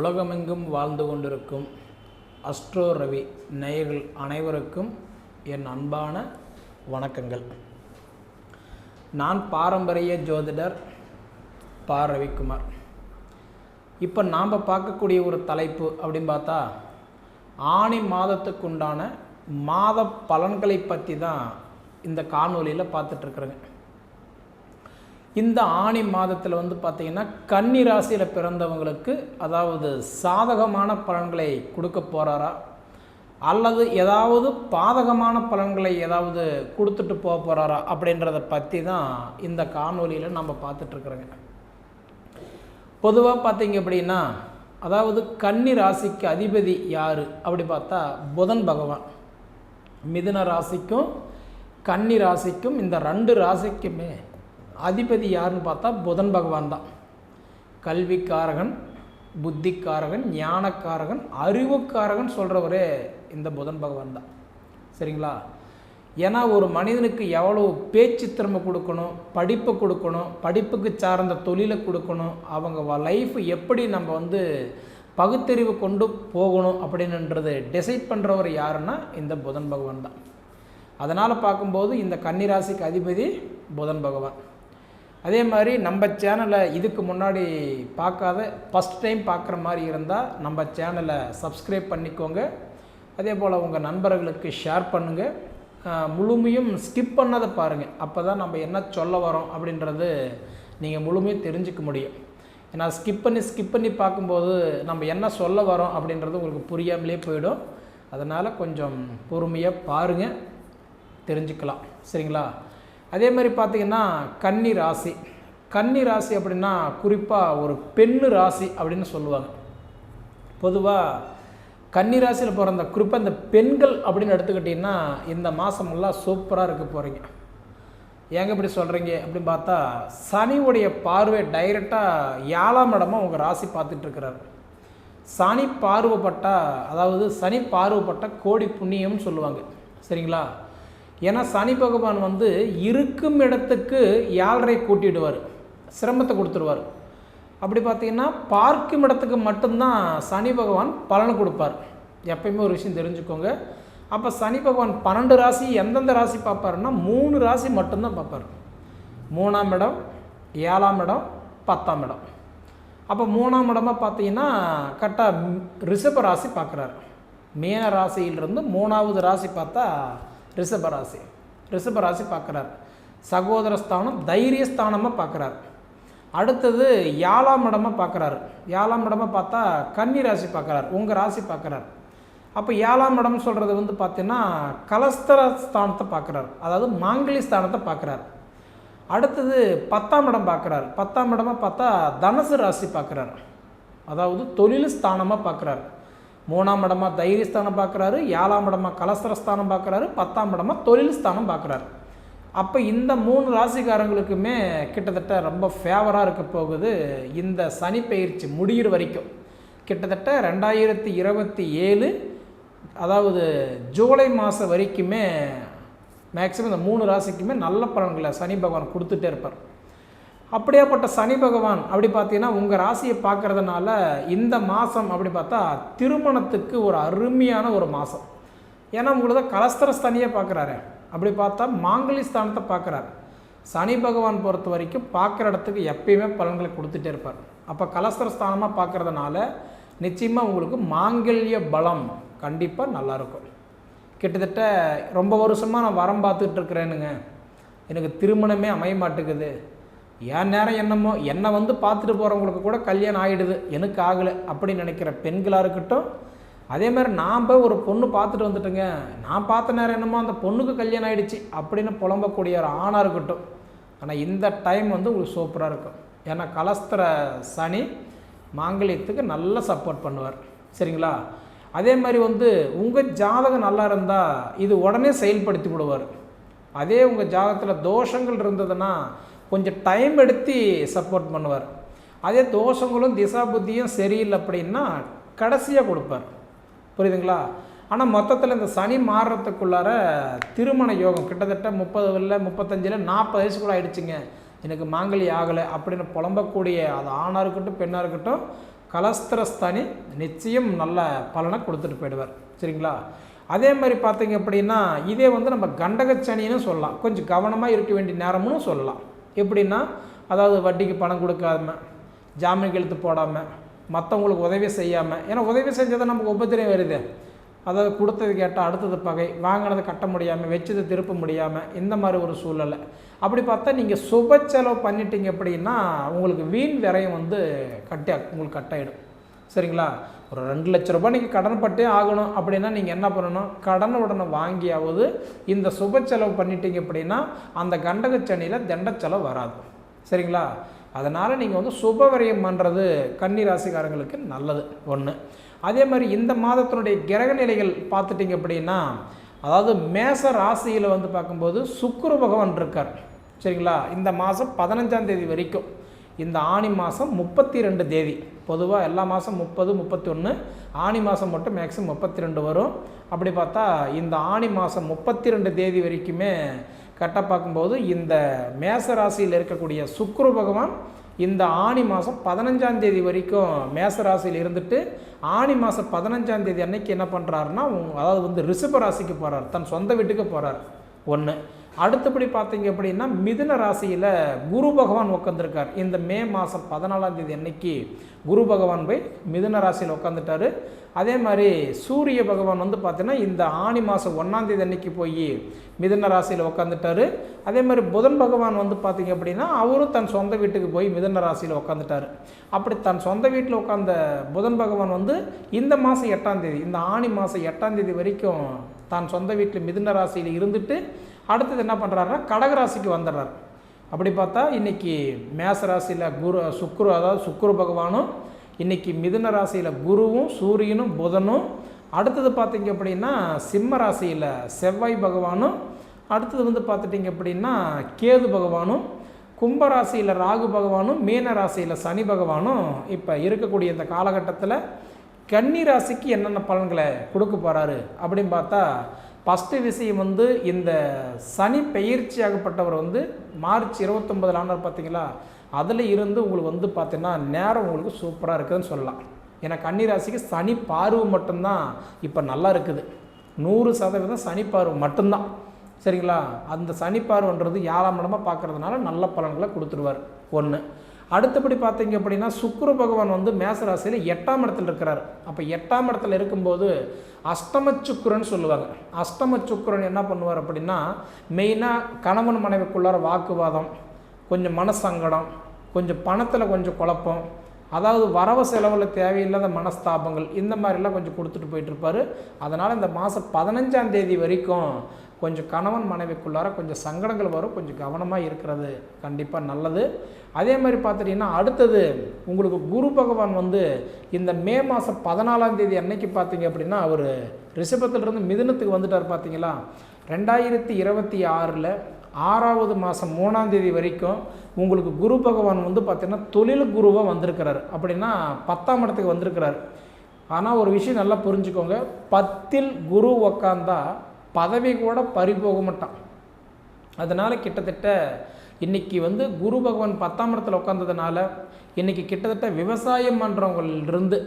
உலகமெங்கும் வாழ்ந்து கொண்டிருக்கும் அஸ்ட்ரோ ரவி நேயர்கள் அனைவருக்கும் என் அன்பான வணக்கங்கள். நான் பாரம்பரிய ஜோதிடர் பா. ரவிக்குமார். இப்போ நாம் பார்க்கக்கூடிய ஒரு தலைப்பு அப்படின்னு பார்த்தா ஆணி மாதத்துக்குண்டான மாத பலன்களை பற்றி தான் இந்த காணொலியில் பார்த்துட்ருக்குறேங்க இந்த ஆணி மாதத்தில் வந்து பார்த்திங்கன்னா கன்னி ராசியில் பிறந்தவங்களுக்கு அதாவது சாதகமான பலன்களை கொடுக்க போகிறாரா அல்லது ஏதாவது பாதகமான பலன்களை ஏதாவது கொடுத்துட்டு போக போகிறாரா அப்படின்றத பற்றி தான் இந்த காணொலியில் நம்ம பார்த்துட்ருக்குறோங்க பொதுவாக பார்த்தீங்க அப்படின்னா அதாவது கன்னி ராசிக்கு அதிபதி யார்? அப்படி பார்த்தா புதன் பகவான். மிதுன ராசிக்கும் கன்னி ராசிக்கும் இந்த ரெண்டு ராசிக்குமே அதிபதி யாருன்னு பார்த்தா புதன் பகவான் தான். கல்விக்காரகன் புத்திக்காரகன் ஞானக்காரகன் அறிவுக்காரகன் சொல்கிறவரே இந்த புதன் பகவான் தான். சரிங்களா? ஏன்னா ஒரு மனிதனுக்கு எவ்வளோ பேச்சு திறமை கொடுக்கணும் படிப்பை கொடுக்கணும் படிப்புக்கு சார்ந்த தொழிலை கொடுக்கணும் அவங்க லைஃப் எப்படி நம்ம வந்து பகுத்தறிவு கொண்டு போகணும் அப்படின்றது டிசைட் பண்ணுறவர் யாருன்னா இந்த புதன் பகவான் தான். அதனால் பார்க்கும்போது இந்த கன்னிராசிக்கு அதிபதி புதன் பகவான். அதே மாதிரி நம்ம சேனலை இதுக்கு முன்னாடி பார்க்காத ஃபஸ்ட் டைம் பார்க்குற மாதிரி இருந்தால் நம்ம சேனலை சப்ஸ்கிரைப் பண்ணிக்கோங்க. அதே போல் உங்கள் நண்பர்களுக்கு ஷேர் பண்ணுங்கள் முழுமையும் ஸ்கிப் பண்ணதை பாருங்கள் அப்போ தான் நம்ம என்ன சொல்ல வரோம் அப்படின்றது நீங்கள் முழுமையும் தெரிஞ்சுக்க முடியும். ஏன்னா ஸ்கிப் பண்ணி ஸ்கிப் பண்ணி பார்க்கும்போது நம்ம என்ன சொல்ல வரோம் அப்படின்றது உங்களுக்கு புரியாமலே போயிடும். அதனால் கொஞ்சம் பொறுமையாக பாருங்கள் தெரிஞ்சுக்கலாம். சரிங்களா? அதே மாதிரி பார்த்திங்கன்னா கன்னி ராசி. கன்னி ராசி அப்படின்னா குறிப்பாக ஒரு பெண்ணு ராசி அப்படின்னு சொல்லுவாங்க. பொதுவாக கன்னி ராசியில் பிறந்த குறிப்பாக இந்த பெண்கள் அப்படின்னு எடுத்துக்கிட்டிங்கன்னா இந்த மாதமெல்லாம் சூப்பராக இருக்க போகிறீங்க ஏங்க இப்படி சொல்கிறீங்க அப்படின்னு பார்த்தா சனியுடைய பார்வை டைரெக்டாக ஏழாம் இடமா உங்கள் ராசி பார்த்துட்ருக்கிறார் சனி பார்வைப்பட்டால் அதாவது சனி பார்வைப்பட்ட கோடி புண்ணியம்னு சொல்லுவாங்க. சரிங்களா? ஏன்னா சனி பகவான் வந்து இருக்கும் இடத்துக்கு ஏழரை கூட்டிடுவார். சிரமத்தை கொடுத்துருவார். அப்படி பார்த்தீங்கன்னா பார்க்கும் இடத்துக்கு மட்டும்தான் சனி பகவான் பலன் கொடுப்பார். எப்பயுமே ஒரு விஷயம் தெரிஞ்சுக்கோங்க. அப்போ சனி பகவான் பன்னெண்டு ராசி எந்தெந்த ராசி பார்ப்பாருன்னா மூணு ராசி மட்டும்தான் பார்ப்பார். மூணாம் இடம் ஏழாம் இடம் பத்தாம் இடம். அப்போ மூணாம் இடமா பார்த்தீங்கன்னா கரெக்டாக ரிஷப ராசி பார்க்குறாரு. மீன ராசியிலிருந்து மூணாவது ராசி பார்த்தா ரிஷபராசி. ரிஷபராசி பார்க்குறார். சகோதரஸ்தானம் தைரியஸ்தானமாக பார்க்குறார். அடுத்தது ஏழாம் இடமாக பார்க்குறாரு. ஏழாம் இடமாக பார்த்தா கன்னி ராசி பார்க்குறார். உங்கள் ராசி பார்க்குறாரு. அப்போ ஏழாம் இடம் சொல்கிறது வந்து பார்த்தீங்கன்னா கலஸ்தர ஸ்தானத்தை பார்க்குறாரு. அதாவது மாங்கலி ஸ்தானத்தை பார்க்குறாரு. அடுத்தது பத்தாம் இடம் பார்க்குறாரு. பத்தாம் இடமாக பார்த்தா தனுசு ராசி பார்க்குறாரு. அதாவது தொழில் ஸ்தானமாக பார்க்குறாரு. மூணாம் இடமா தைரியஸ்தானம் பார்க்குறாரு ஏழாம் இடமா கலசரஸ்தானம் பார்க்குறாரு பத்தாம் இடமா தொழில் ஸ்தானம் பார்க்குறாரு. அப்போ இந்த மூணு ராசிக்காரங்களுக்குமே கிட்டத்தட்ட ரொம்ப ஃபேவராக இருக்க போகுது இந்த சனி பயிற்சி முடிகிற வரைக்கும். கிட்டத்தட்ட ரெண்டாயிரத்தி இருபத்தி ஏழு அதாவது ஜூலை மாதம் வரைக்குமே மேக்ஸிமம் இந்த மூணு ராசிக்குமே நல்ல பலன்களை சனி பகவான் கொடுத்துட்டே இருப்பார். அப்படியேப்பட்ட சனி பகவான் அப்படி பார்த்தீங்கன்னா உங்கள் ராசியை பார்க்குறதுனால இந்த மாதம் அப்படி பார்த்தா திருமணத்துக்கு ஒரு அருமையான ஒரு மாதம் ஏன்னா உங்களுக்கு தான் கலஸ்தரஸ்தானியே பார்க்குறாரு. அப்படி பார்த்தா மாங்கலி ஸ்தானத்தை பார்க்குறாரு. சனி பகவான் பொறுத்த வரைக்கும் பார்க்குற இடத்துக்கு எப்பயுமே பலன்களை கொடுத்துட்டே இருப்பார். அப்போ கலஸ்தரஸ்தானமாக பார்க்குறதுனால நிச்சயமாக உங்களுக்கு மாங்கல்ய பலம் கண்டிப்பாக நல்லாயிருக்கும் கிட்டத்தட்ட ரொம்ப வருஷமாக நான் வரம் பார்த்துட்டு இருக்கிறேனுங்க. எனக்கு திருமணமே அமைய மாட்டேங்குது. என் நேரம் என்னமோ என்னை வந்து பார்த்துட்டு போகிறவங்களுக்கு கூட கல்யாணம் ஆகிடுது எனக்கு ஆகலை அப்படின்னு நினைக்கிற பெண்களாக இருக்கட்டும் அதே மாதிரி நான் போய் ஒரு பொண்ணு பார்த்துட்டு வந்துட்டுங்க. நான் பார்த்த நேரம் என்னமோ அந்த பொண்ணுக்கு கல்யாணம் ஆகிடுச்சு அப்படின்னு புலம்பக்கூடிய ஒரு ஆணாக இருக்கட்டும். ஆனால் இந்த டைம் வந்து உங்களுக்கு சூப்பராக இருக்கும். ஏன்னா கலஸ்திர சனி மாங்கல்யத்துக்கு நல்லா சப்போர்ட் பண்ணுவார். சரிங்களா? அதே மாதிரி வந்து உங்கள் ஜாதகம் நல்லா இருந்தால் இது உடனே செயல்படுத்தி விடுவார். அதே உங்கள் ஜாதகத்தில் தோஷங்கள் இருந்ததுன்னா கொஞ்சம் டைம் எடுத்து சப்போர்ட் பண்ணுவார். அதே தோஷங்களும் திசா புத்தியும் சரியில்லை அப்படின்னா கடைசியாக கொடுப்பார். புரியுதுங்களா? ஆனால் மொத்தத்தில் இந்த சனி மாறுறதுக்குள்ளார திருமண யோகம் கிட்டத்தட்ட முப்பது இல்லை முப்பத்தஞ்சில் நாற்பது வயசுக்குள்ள ஆயிடுச்சுங்க. எனக்கு மாங்கலி ஆகலை அப்படின்னு புலம்பக்கூடிய அது ஆணாக இருக்கட்டும் பெண்ணாக இருக்கட்டும் கலஸ்திரஸ்தானி நிச்சயம் நல்ல பலனை கொடுத்துட்டு போயிடுவார். சரிங்களா? அதே மாதிரி பார்த்தீங்க அப்படின்னா இதே வந்து நம்ம கண்டகச்சனின்னு சொல்லலாம். கொஞ்சம் கவனமாக இருக்க வேண்டிய நேரமும் சொல்லலாம். எப்படின்னா அதாவது வட்டிக்கு பணம் கொடுக்காம ஜாமீன் கெழுத்து போடாமல் மற்றவங்களுக்கு உதவி செய்யாமல் ஏன்னா உதவி செஞ்சதை நமக்கு உபத்திரம் வருது. அதாவது கொடுத்தது கேட்டால் அடுத்தது பகை. வாங்கினதை கட்ட முடியாமல் வச்சதை திருப்ப முடியாமல் இந்த மாதிரி ஒரு சூழ்நிலை அப்படி பார்த்தா நீங்கள் சுப செலவு பண்ணிட்டீங்க அப்படின்னா உங்களுக்கு வீண் விரயம் வந்து கட்டி உங்களுக்கு கட்டாயிடும். சரிங்களா? ஒரு ரெண்டு லட்ச ரூபாய் நீங்கள் கடன் பட்டே ஆகணும் அப்படின்னா நீங்கள் என்ன பண்ணணும்? கடன் உடனே வாங்கியாவது இந்த சுப செலவு பண்ணிட்டீங்க அப்படின்னா அந்த கண்டகச்சனியில் தண்ட செலவு வராது. சரிங்களா? அதனால் நீங்கள் வந்து சுப விரயம் பண்ணுறது கன்னி ராசிக்காரங்களுக்கு நல்லது ஒன்று அதே மாதிரி இந்த மாதத்தினுடைய கிரக நிலைகள் பார்த்துட்டிங்க அப்படின்னா அதாவது மேச ராசியில் வந்து பார்க்கும்போது சுக்குரு பகவான் இருக்கார். சரிங்களா? இந்த மாதம் பதினஞ்சாம் தேதி வரைக்கும். இந்த ஆணி மாதம் முப்பத்தி ரெண்டு தேதி. பொதுவாக எல்லா மாதம் முப்பது முப்பத்தி ஒன்று ஆணி மாதம் மட்டும் மேக்ஸிமம் முப்பத்தி ரெண்டு வரும். அப்படி பார்த்தா இந்த ஆணி மாதம் முப்பத்தி ரெண்டு தேதி வரைக்குமே கரெக்டாக பார்க்கும்போது இந்த மேச ராசியில் இருக்கக்கூடிய சுக்குரு பகவான் இந்த ஆணி மாதம் பதினஞ்சாம் தேதி வரைக்கும் மேச ராசியில் இருந்துட்டு ஆணி மாதம் பதினஞ்சாம் தேதி அன்னைக்கு என்ன பண்ணுறாருன்னா அதாவது வந்து ரிஷப ராசிக்கு போகிறார் தன் சொந்த வீட்டுக்கு போகிறார் ஒன்று அடுத்தபடி பார்த்தீங்க அப்படின்னா மிதுன ராசியில் குரு பகவான் உட்காந்துருக்கார் இந்த மே மாதம் பதினாலாம் தேதி அன்னைக்கு குரு பகவான் போய் மிதுன ராசியில் உட்காந்துட்டாரு அதே மாதிரி சூரிய பகவான் வந்து பார்த்தீங்கன்னா இந்த ஆணி மாதம் ஒன்றாந்தேதி அன்னைக்கு போய் மிதுன ராசியில் உட்காந்துட்டாரு அதே மாதிரி புதன் பகவான் வந்து பார்த்தீங்க அப்படின்னா அவரும் தன் சொந்த வீட்டுக்கு போய் மிதுன ராசியில் உட்காந்துட்டாரு அப்படி தன் சொந்த வீட்டில் உட்காந்த புதன் பகவான் வந்து இந்த மாதம் எட்டாம் தேதி இந்த ஆணி மாதம் எட்டாம் தேதி வரைக்கும் தான் சொந்த வீட்டில் மிதுன ராசியில் இருந்துட்டு அடுத்தது என்ன பண்ணுறாருன்னா கடகராசிக்கு வந்துடுறார். அப்படி பார்த்தா இன்றைக்கி மேச ராசியில் குரு சுக்குரு அதாவது சுக்குரு பகவானும் இன்றைக்கி மிதுன ராசியில் குருவும் சூரியனும் புதனும். அடுத்தது பார்த்தீங்க அப்படின்னா சிம்ம ராசியில் செவ்வாய் பகவானும். அடுத்தது வந்து பார்த்துட்டிங்க அப்படின்னா கேது பகவானும். கும்பராசியில் ராகு பகவானும் மீன ராசியில் சனி பகவானும் இப்போ இருக்கக்கூடிய இந்த காலகட்டத்தில் கன்னி ராசிக்கு என்னென்ன பலன்களை கொடுக்க போகிறாரு அப்படின்னு பார்த்தா ஃபஸ்ட்டு விஷயம் வந்து இந்த சனி பயிற்சியாகப்பட்டவர் வந்து மார்ச் இருபத்தொம்பதில் ஆனார் பார்த்தீங்களா? அதில் இருந்து உங்களுக்கு வந்து பார்த்தீங்கன்னா நேரம் உங்களுக்கு சூப்பராக இருக்குதுன்னு சொல்லலாம். ஏன்னா கன்னி ராசிக்கு சனி பார்வை மட்டும்தான் இப்போ நல்லா இருக்குது. நூறு சதவீதம் சனி பார்வை மட்டும்தான். சரிங்களா? அந்த சனி பார்வைன்றது ஏழாம் இடமாக பார்க்குறதுனால நல்ல பலன்களை கொடுத்துருவார். ஒன்று அடுத்தபடி பார்த்தீங்க அப்படின்னா சுக்குரு பகவான் வந்து மேசராசியில் எட்டாம் இடத்துல இருக்கிறார். அப்போ எட்டாம் இடத்துல இருக்கும்போது அஷ்டம சுக்குரன் சொல்லுவாங்க. அஷ்டம சுக்குரன் என்ன பண்ணுவார் அப்படின்னா மெயினாக கணவன் மனைவிக்குள்ளார வாக்குவாதம் கொஞ்சம் மனசங்கடம் கொஞ்சம் பணத்தில் கொஞ்சம் குழப்பம் அதாவது வரவு செலவில் தேவையில்லாத மனஸ்தாபங்கள் இந்த மாதிரிலாம் கொஞ்சம் கொடுத்துட்டு போயிட்டுருப்பார் அதனால் இந்த மாதம் பதினஞ்சாம் தேதி வரைக்கும் கொஞ்சம் கணவன் மனைவிக்குள்ளார கொஞ்சம் சங்கடங்கள் வரும் கொஞ்சம் கவனமாக இருக்கிறது கண்டிப்பாக நல்லது. அதே மாதிரி பார்த்துட்டிங்கன்னா அடுத்தது உங்களுக்கு குரு பகவான் வந்து இந்த மே மாதம் பதினாலாம் தேதி அன்னைக்கு பார்த்தீங்க அப்படின்னா அவர் ரிஷபத்திலிருந்து மிதுனத்துக்கு வந்துட்டார் பார்த்தீங்களா ரெண்டாயிரத்தி இருபத்தி ஆறில் ஆறாவது மாதம் மூணாம் தேதி வரைக்கும் உங்களுக்கு குரு பகவான் வந்து பார்த்திங்கன்னா தொழில் குருவாக வந்திருக்கிறார். அப்படின்னா பத்தாம் இடத்துக்கு வந்திருக்கிறார். ஆனால் ஒரு விஷயம் நல்லா புரிஞ்சுக்கோங்க. பத்தில் குரு உக்காந்தா பதவி கூட பறி போக மாட்டான். அதனால் கிட்டத்தட்ட இன்றைக்கி வந்து குரு பகவான் பத்தாம் இடத்துல உட்காந்ததுனால இன்றைக்கி கிட்டத்தட்ட விவசாயம் பண்ணுறவங்களிருந்து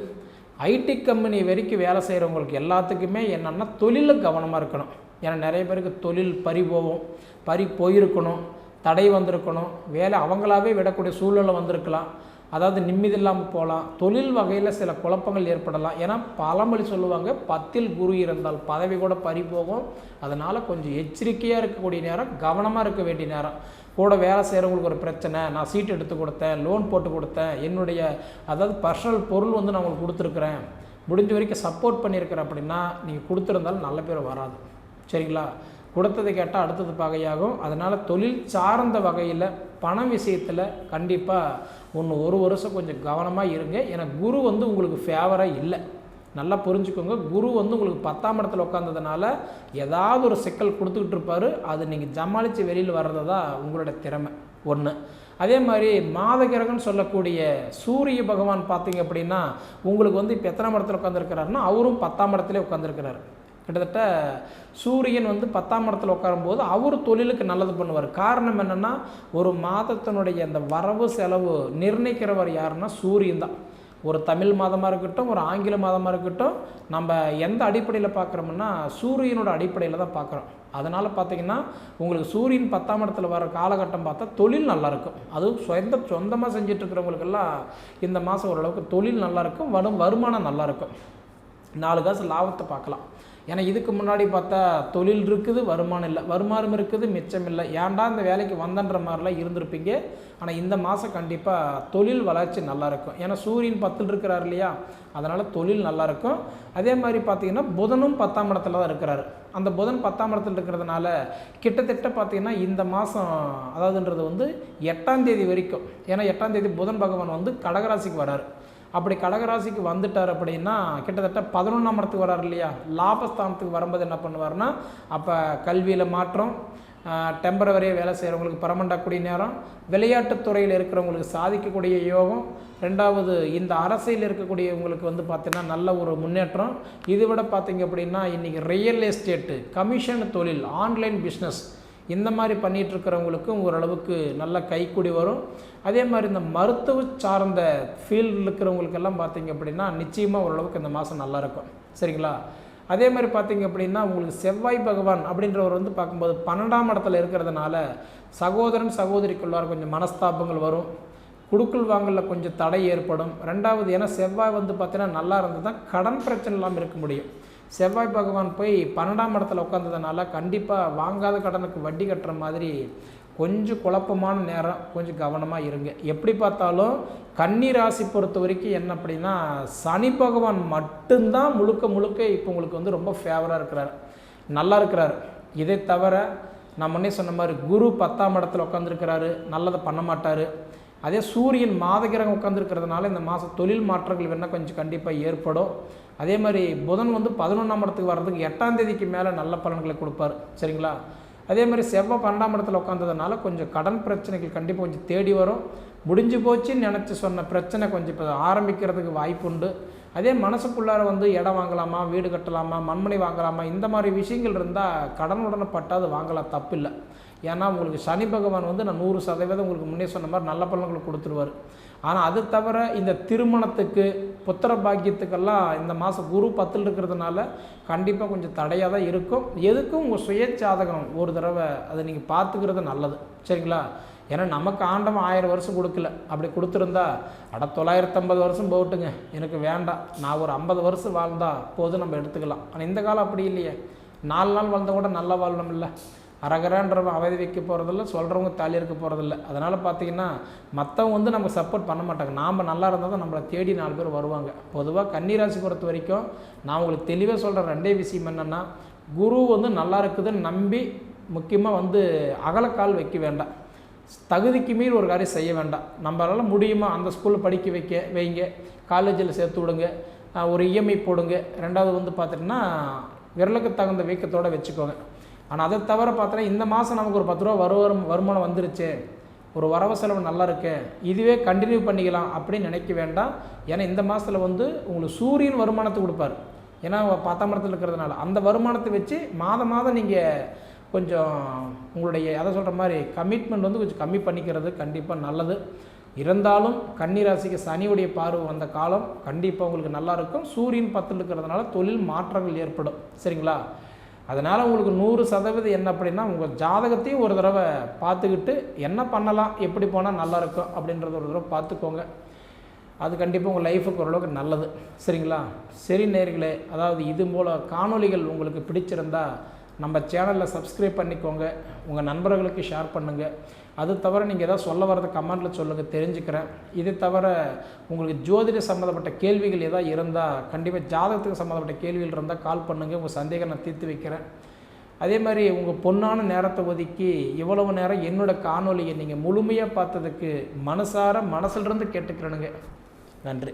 ஐடி கம்பெனி வரைக்கும் வேலை செய்கிறவங்களுக்கு எல்லாத்துக்குமே என்னென்னா தொழிலில் கவனமாக இருக்கணும். ஏன்னா நிறைய பேருக்கு தொழில் பறி போவோம் பறி போயிருக்கணும் தடை வந்திருக்கணும். வேலை அவங்களாவே விடக்கூடிய சூழ்நிலை வந்திருக்கலாம். அதாவது நிம்மதி இல்லாமல் போகலாம். தொழில் வகையில் சில குழப்பங்கள் ஏற்படலாம். ஏன்னா பழமொழி சொல்லுவாங்க பத்தில் குரு இருந்தால் பதவி கூட பறி போகும் அதனால் கொஞ்சம் எச்சரிக்கையாக இருக்கக்கூடிய நேரம் கவனமாக இருக்க வேண்டிய நேரம். கூட வேலை செய்கிறவங்களுக்கு ஒரு பிரச்சனை நான் சீட் எடுத்து கொடுத்தேன் லோன் போட்டு கொடுத்தேன் என்னுடைய அதாவது பர்சனல் பொருள் வந்து நான் உங்களுக்கு கொடுத்துருக்குறேன். முடிஞ்ச வரைக்கும் சப்போர்ட் பண்ணியிருக்கிறேன் அப்படின்னா நீங்கள் கொடுத்துருந்தாலும் நல்ல பேர் வராது. சரிங்களா? கொடுத்தது கேட்டால் அடுத்தது பகையாகும். அதனால் தொழில் சார்ந்த வகையில் பண விஷயத்தில் கண்டிப்பாக ஒன்று ஒரு வருஷம் கொஞ்சம் கவனமாக இருங்க. ஏன்னா குரு வந்து உங்களுக்கு ஃபேவராக இல்லை. நல்லா புரிஞ்சுக்கோங்க. குரு வந்து உங்களுக்கு பத்தாம் இடத்துல உட்காந்ததுனால ஏதாவது ஒரு சிக்கல் கொடுத்துக்கிட்டு இருப்பார். அது நீங்கள் ஜமாளித்து வெளியில் வர்றது தான் உங்களோட திறமை. ஒன்று அதே மாதிரி மாதகிரகன் சொல்லக்கூடிய சூரிய பகவான் பார்த்தீங்க அப்படின்னா உங்களுக்கு வந்து இப்போ எத்தனாம் இடத்துல உட்காந்துருக்கிறாருன்னா அவரும் பத்தாம் இடத்துல உட்காந்துருக்கிறாரு கிட்டத்தட்ட சூரியன் வந்து பத்தாம் இடத்துல உட்காரும்போது அவர் தொழிலுக்கு நல்லது பண்ணுவார். காரணம் என்னென்னா ஒரு மாதத்தினுடைய அந்த வரவு செலவு நிர்ணயிக்கிறவர் யாருன்னா சூரியன் தான். ஒரு தமிழ் மாதமாக இருக்கட்டும் ஒரு ஆங்கில மாதமாக இருக்கட்டும் நம்ம எந்த அடிப்படையில் பார்க்குறோம்னா சூரியனோட அடிப்படையில் தான் பார்க்குறோம். அதனால் பார்த்தீங்கன்னா உங்களுக்கு சூரியன் பத்தாம் இடத்துல வர காலகட்டம் பார்த்தா தொழில் நல்லாயிருக்கும் அதுவும் சொந்த சொந்தமாக செஞ்சிட்ருக்கிறவங்களுக்கெல்லாம் இந்த மாதம் ஓரளவுக்கு தொழில் நல்லாயிருக்கும் வரும் வருமானம் நல்லாயிருக்கும் நாலு காசு லாபத்தை பார்க்கலாம். ஏன்னா இதுக்கு முன்னாடி பார்த்தா தொழில் இருக்குது வருமானம் இல்லை. வருமானம் இருக்குது மிச்சம் இல்லை. ஏன்டா இந்த வேலைக்கு வந்தன்ற மாதிரிலாம் இருந்திருப்பீங்க. ஆனால் இந்த மாதம் கண்டிப்பாக தொழில் வளர்ச்சி நல்லாயிருக்கும் ஏன்னா சூரியன் பத்தில் இருக்கிறார் இல்லையா? அதனால் தொழில் நல்லாயிருக்கும் அதே மாதிரி பார்த்தீங்கன்னா புதனும் பத்தாம் இடத்துல தான் இருக்கிறாரு. அந்த புதன் பத்தாம் இடத்துல இருக்கிறதுனால கிட்டத்தட்ட பார்த்தீங்கன்னா இந்த மாதம் அதாவதுன்றது வந்து எட்டாம் தேதி வரைக்கும். ஏன்னா எட்டாம் தேதி புதன் பகவான் வந்து கடகராசிக்கு வராரு. அப்படி கடகராசிக்கு வந்துட்டார் அப்படின்னா கிட்டத்தட்ட பதினொன்றாம் இடத்துக்கு வரார் இல்லையா? லாபஸ்தானத்துக்கு வரும்போது என்ன பண்ணுவார்னா அப்போ கல்வியில் மாற்றம் டெம்பரவரியாக வேலை செய்கிறவங்களுக்கு பரமண்டக்கூடிய நேரம் விளையாட்டுத் துறையில் இருக்கிறவங்களுக்கு சாதிக்கக்கூடிய யோகம் ரெண்டாவது இந்த அரசியல் இருக்கக்கூடியவங்களுக்கு வந்து பார்த்திங்கன்னா நல்ல ஒரு முன்னேற்றம். இதை விட பார்த்திங்க அப்படின்னா இன்றைக்கி ரியல் எஸ்டேட்டு கமிஷன் தொழில் ஆன்லைன் பிஸ்னஸ் இந்த மாதிரி பண்ணிகிட்டு இருக்கிறவங்களுக்கும் ஓரளவுக்கு நல்ல கைக்கூடி வரும். அதே மாதிரி இந்த மருத்துவ சார்ந்த ஃபீல்டில் இருக்கிறவங்களுக்கெல்லாம் பார்த்தீங்க அப்படின்னா நிச்சயமாக ஓரளவுக்கு இந்த மாதம் நல்லாயிருக்கும். சரிங்களா? அதே மாதிரி பார்த்தீங்க அப்படின்னா உங்களுக்கு செவ்வாய் பகவான் அப்படின்றவர் வந்து பார்க்கும்போது பன்னெண்டாம் இடத்துல இருக்கிறதுனால சகோதரன் சகோதரிக்குள்ளார கொஞ்சம் மனஸ்தாபங்கள் வரும். குடுக்கல் வாங்கலில் கொஞ்சம் தடை ஏற்படும். ரெண்டாவது ஏன்னா செவ்வாய் வந்து பார்த்தீங்கன்னா நல்லா இருந்து தான் கடன் பிரச்சனை இல்லாமல் இருக்க முடியும். செவ்வாய் பகவான் போய் பன்னெண்டாம் இடத்துல உட்காந்ததுனால கண்டிப்பாக வாங்காத கடனுக்கு வட்டி கட்டுற மாதிரி கொஞ்சம் குழப்பமான நேரம் கொஞ்சம் கவனமாக இருங்க. எப்படி பார்த்தாலும் கன்னி ராசி பொறுத்த வரைக்கும் என்ன அப்படின்னா சனி பகவான் மட்டும்தான் முழுக்க முழுக்க இப்போ உங்களுக்கு வந்து ரொம்ப ஃபேவராக இருக்கிறார். நல்லா இருக்கிறார். இதை தவிர நான் முன்னே சொன்ன மாதிரி குரு பத்தாம் இடத்துல உட்காந்துருக்கிறாரு நல்லதை பண்ண மாட்டார். அதே சூரியன் மாதகிரகம் உட்காந்துருக்கிறதுனால இந்த மாதம் தொழில் மாற்றங்கள் வேணால் கொஞ்சம் கண்டிப்பாக ஏற்படும். அதே மாதிரி புதன் வந்து பதினொன்றாம் இடத்துக்கு வர்றதுக்கு எட்டாம் தேதிக்கு மேலே நல்ல பலன்களை கொடுப்பார். சரிங்களா? அதே மாதிரி செவ்வாய் பன்னெண்டாம் இடத்துல உட்காந்ததுனால கொஞ்சம் கடன் பிரச்சனைகள் கண்டிப்பாக கொஞ்சம் தேடி வரும். முடிஞ்சு போச்சுன்னு நினச்சி சொன்ன பிரச்சனை கொஞ்சம் இப்போ ஆரம்பிக்கிறதுக்கு வாய்ப்பு உண்டு. அதே மனசுக்குள்ளார வந்து இடம் வாங்கலாமா வீடு கட்டலாமா மண்மனை வாங்கலாமா இந்த மாதிரி விஷயங்கள் இருந்தால் கடன் பட்டாது வாங்கலாம் தப்பு இல்லை ஏன்னா உங்களுக்கு சனி பகவான் வந்து நான் நூறு சதவீதம் உங்களுக்கு முன்னே சொன்ன மாதிரி நல்ல பலன்களை கொடுத்துருவார். ஆனால் அது தவிர இந்த திருமணத்துக்கு புத்திர பாக்கியத்துக்கெல்லாம் இந்த மாதம் குரு பத்தில் இருக்கிறதுனால கண்டிப்பாக கொஞ்சம் தடையாக தான் இருக்கும். எதுக்கும் உங்கள் சுயச்சாதகம் ஒரு தடவை அதை நீங்கள் பார்த்துக்கிறது நல்லது. சரிங்களா? ஏன்னா நமக்கு ஆண்டவன் ஆயிரம் வருஷம் கொடுக்கல. அப்படி கொடுத்துருந்தா அட தொள்ளாயிரத்தம்பது வருஷம் போட்டுங்க எனக்கு வேண்டாம். நான் ஒரு ஐம்பது வருஷம் வாழ்ந்தால் போதும் நம்ம எடுத்துக்கலாம். ஆனால் இந்த காலம் அப்படி இல்லையே. நாலு நாள் வாழ்ந்தால் கூட நல்லா வாழணும் இல்லை அரகரான்றவன் அவதி வைக்க போகிறதில்ல சொல்கிறவங்க தாலி இருக்க போகிறதில்ல அதனால் பார்த்தீங்கன்னா மற்றவங்க வந்து நமக்கு சப்போர்ட் பண்ண மாட்டாங்க. நாம் நல்லா இருந்தால் தான் நம்மளை தேடி நாலு பேர் வருவாங்க. பொதுவாக கன்னிராசி பொறுத்த வரைக்கும் நான் உங்களுக்கு தெளிவாக சொல்கிற ரெண்டே விஷயம் என்னென்னா குரு வந்து நல்லா இருக்குதுன்னு நம்பி முக்கியமாக வந்து அகலக்கால் வைக்க வேண்டாம். தகுதிக்கு மீறி ஒரு காரியம் செய்ய வேண்டாம். நம்மளால் முடியுமா அந்த ஸ்கூலில் படிக்க வைக்க வைங்க. காலேஜில் சேர்த்து விடுங்க. ஒரு இஎம்ஐ போடுங்க. ரெண்டாவது வந்து பார்த்திங்கன்னா விரலுக்கு தகுந்த வீக்கத்தோடு வச்சுக்கோங்க. ஆனால் அதை தவிர பார்த்தோன்னா இந்த மாதம் நமக்கு ஒரு பத்து ரூபா வரும் வருமானம் வந்துருச்சு. ஒரு வரவு செலவு நல்லா இருக்கு. இதுவே கண்டினியூ பண்ணிக்கலாம் அப்படின்னு நினைக்க வேண்டாம். ஏன்னா இந்த மாதத்தில் வந்து உங்களுக்கு சூரியன் வருமானத்தை கொடுப்பார். ஏன்னா பத்தாம் இடத்துல இருக்கிறதுனால. அந்த வருமானத்தை வச்சு மாதம் மாதம் நீங்கள் கொஞ்சம் உங்களுடைய அதை சொல்கிற மாதிரி கமிட்மெண்ட் வந்து கொஞ்சம் கம்மி பண்ணிக்கிறது கண்டிப்பாக நல்லது. இருந்தாலும் கன்னிராசிக்கு சனியுடைய பார்வை வந்த காலம் கண்டிப்பாக உங்களுக்கு நல்லா இருக்கும். சூரியன் பத்தில் இருக்கிறதுனால தொழில் மாற்றங்கள் ஏற்படும். சரிங்களா? அதனால் உங்களுக்கு நூறு சதவீதம் என்ன அப்படின்னா உங்கள் ஜாதகத்தையும் ஒரு தடவை பார்த்துக்கிட்டு என்ன பண்ணலாம் எப்படி போனால் நல்லாயிருக்கும் அப்படின்றத ஒரு தடவை பார்த்துக்கோங்க. அது கண்டிப்பாக உங்கள் லைஃபுக்கு ஓரளவுக்கு நல்லது. சரிங்களா? சரி நேர்களே அதாவது இது போல் காணொலிகள் உங்களுக்கு பிடிச்சிருந்தால் நம்ம சேனலில் சப்ஸ்கிரைப் பண்ணிக்கோங்க. உங்கள் நண்பர்களுக்கு ஷேர் பண்ணுங்கள் அது தவிர நீங்கள் எதாவது சொல்ல வரது கமெண்ட்டில் சொல்லுங்கள் தெரிஞ்சுக்கிறேன். இது தவிர உங்களுக்கு ஜோதிட சம்மந்தப்பட்ட கேள்விகள் எதாவது இருந்தால் கண்டிப்பாக ஜாதகத்துக்கு சம்மந்தப்பட்ட கேள்விகள் இருந்தால் கால் பண்ணுங்கள் உங்கள் சந்தேகம் நான் தீர்த்து வைக்கிறேன். அதே மாதிரி உங்கள் பொண்ணான நேரத்தை ஒதுக்கி இவ்வளவு நேரம் என்னோடய காணொலியை நீங்கள் முழுமையாக பார்த்ததுக்கு மனசார மனசிலிருந்து கேட்டுக்கிறேனுங்க. நன்றி.